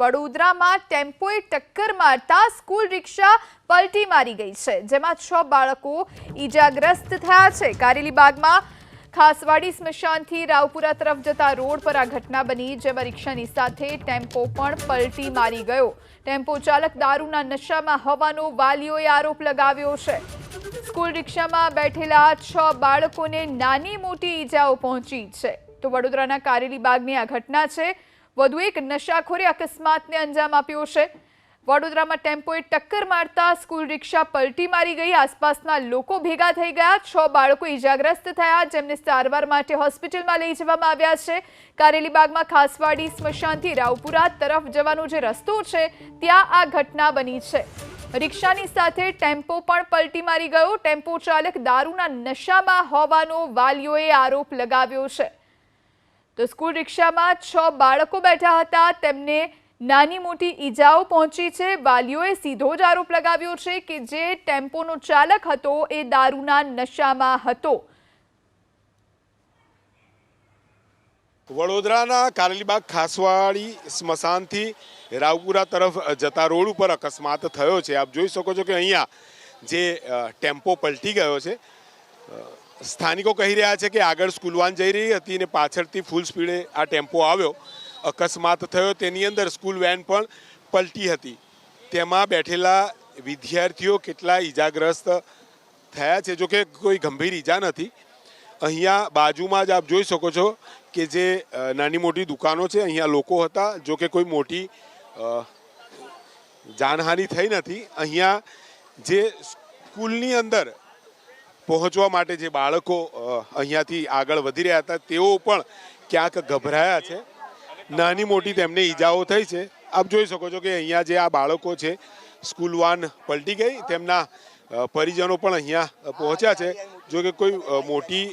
વડોદરામાં ટેમ્પોએ ટક્કર મારતા સ્કૂલ રિક્ષા પલટી મારી ગઈ છે, જેમાં છ બાળકો ઈજાગ્રસ્ત થયા છે. કારેલીબાગમાં ખાસવાડી સ્મશાનથી રાવપુરા તરફ જતા રોડ પર આ ઘટના બની, જેમાં રિક્ષાની સાથે ટેમ્પો પણ પલટી મારી ગયો. ટેમ્પો ચાલક દારૂના નશામાં હોવાનો વાલીઓએ આરોપ લગાવ્યો છે. સ્કૂલ રિક્ષામાં બેઠેલા છ બાળકોને નાની મોટી ઈજાઓ પહોંચી છે. તો વડોદરાના કારેલીબાગની આ ઘટના છે. વધુ એક નશાખોરે અકસ્માતને અંજામ આપ્યો છે. વડોદરામાં ટેમ્પોએ ટક્કર મારતા સ્કૂલ રિક્ષા પલટી મારી ગઈ. આસપાસના લોકો ભેગા થઈ ગયા. છ બાળકો ઈજાગ્રસ્ત થયા, જેમને સારવાર માટે હોસ્પિટલમાં લઈ જવામાં આવ્યા છે. કારેલીબાગમાં ખાસવાડી સ્મશાનથી રાવપુરા તરફ જવાનો જે રસ્તો છે, ત્યાં આ ઘટના બની છે. રિક્ષાની સાથે ટેમ્પો પણ પલટી મારી ગયો. ટેમ્પો ચાલક દારૂના નશામાં હોવાનો વાલીઓએ આરોપ લગાવ્યો છે. તો સ્કૂલ રિક્ષામાં છ બાળકો બેઠા હતા. તેમને નાની મોટી ઈજાઓ પહોંચી છે. વાલીઓએ સીધો જ આરોપ લગાવ્યો છે કે જે ટેમ્પોનો ચાલક હતો એ દારૂના નશામાં હતો. વડોદરાના કારેલીબાગ ખાસવાડી સ્મશાનથી રાવપુરા તરફ જતા રોડ ઉપર અકસ્માત થયો છે. આપ જોઈ શકો છો કે અહીંયા જે ટેમ્પો પલટી ગયો છે. સ્થાનિકો કહી રહ્યા છે કે આગળ સ્કૂલ વાન જઈ રહી હતી અને પાછળથી ફૂલ સ્પીડે આ ટેમ્પો આવ્યો. અકસ્માત થયો. તેની અંદર સ્કૂલ વેન પણ પલટી હતી. તેમાં બેઠેલા વિદ્યાર્થીઓ કેટલા ઈજાગ્રસ્ત થયા છે? જોકે કોઈ ગંભીર ઈજા નથી. અહીંયા બાજુમાં જ આપ જોઈ શકો છો કે જે નાની મોટી દુકાનો છે, અહીંયા લોકો હતા. જો કે કોઈ મોટી જાનહાનિ થઈ નથી. અહીંયા જે સ્કૂલની અંદર પહોંચવા માટે જે બાળકો અહીંયાથી આગળ વધી રહ્યા હતા તેઓ પણ ક્યાંક ગભરાયા છે. નાની મોટી તેમને ઈજાઓ થઈ છે. આપ જોઈ શકો છો કે અહીંયા જે આ બાળકો છે સ્કૂલ વાન પલટી ગઈ. તેમના પરિજનો પણ અહીંયા પહોંચ્યા છે. જો કે કોઈ મોટી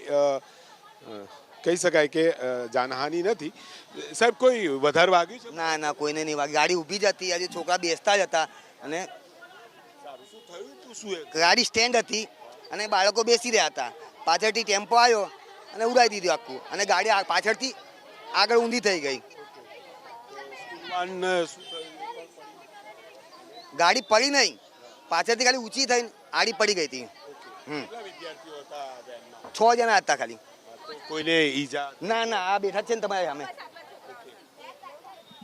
કહી શકાય કે જાનહાની નથી. સાહેબ કોઈ વધારે વાગ્યું છે? ના ના કોઈને નહીં વાગી ગાડી ઊભી જ હતી. આજે છોકરા બેસતા જ હતા. અને શું શું ગાડી સ્ટેન્ડ હતી. અને બાળકો બેસી રહ્યા હતા. પાછળથી ટેમ્પો આવ્યો અને ઉડાવી દીધું આખું. અને ગાડી પાછળથી આગળ ઊંધી થઈ ગઈ? ગાડી પડી નહીં. પાછળથી ખાલી ઊંચી થઈને આડી પડી ગઈ હતી? છ જણા હતા ખાલી. કોઈને ઈજા? ના ના આ બેઠા છે ને તમારે સામે.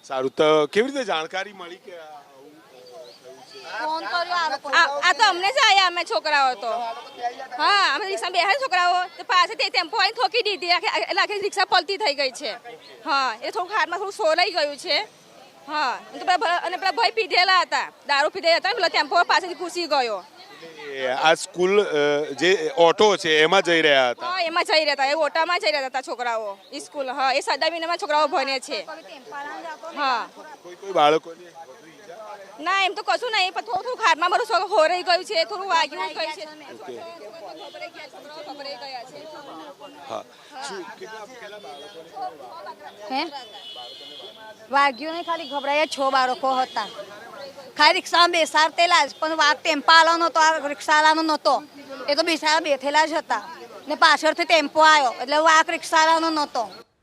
સારું. તો કેવી રીતે જાણકારી મળી કે આ તો અમને જ આવ્યા અમે છોકરાઓ તો. હા અમે રિક્ષા બેહા છોકરાઓ. તો પાસે તે ટેમ્પો આવીને ઠોકી દીધી. આખી એટલે આખી રિક્ષા પલતી થઈ ગઈ છે. હા એ થોડુંક હાથમાં થોડું સોલાઈ ગયું છે. હા અને તો પેલા અને પેલા ભાઈ પીધેલા હતા. દારૂ પીધેલા હતા ને પેલા ટેમ્પો પાસેથી ઘૂસી ગયો. આ સ્કૂલ જે ઓટો છે એમાં જઈ રહ્યા હતા? હા એમાં જઈ રહ્યા હતા. એ ઓટામાં જઈ રહ્યા હતા છોકરાઓ સ્કૂલ. હા એ સદામીનામાં છોકરાઓ ભણે છે. હા. કોઈ કોઈ બાળકોને? ના એમ તો કશું નહીં પણ થોડું થોડું હાથમાં બધું થોડું હોરાઈ ગયું છે થોડું વાગ્યું ગયું છે. હા. શું કેટલા કેટલા બાળકો હે? વાગ્યું નહીં ખાલી ગભરાયા છ બાળકો હતા. ખાલી રિક્ષામાં બેસાડતેલા જ પણ વાગ ટેમ્પાવાળાનો નહોતો આ રિક્ષાવાળાનો નહોતો. એ તો બેસાડા બેઠેલા જ હતા. ને પાછળથી ટેમ્પો આવ્યો એટલે વાક રિક્ષાવાળાનો નહોતો.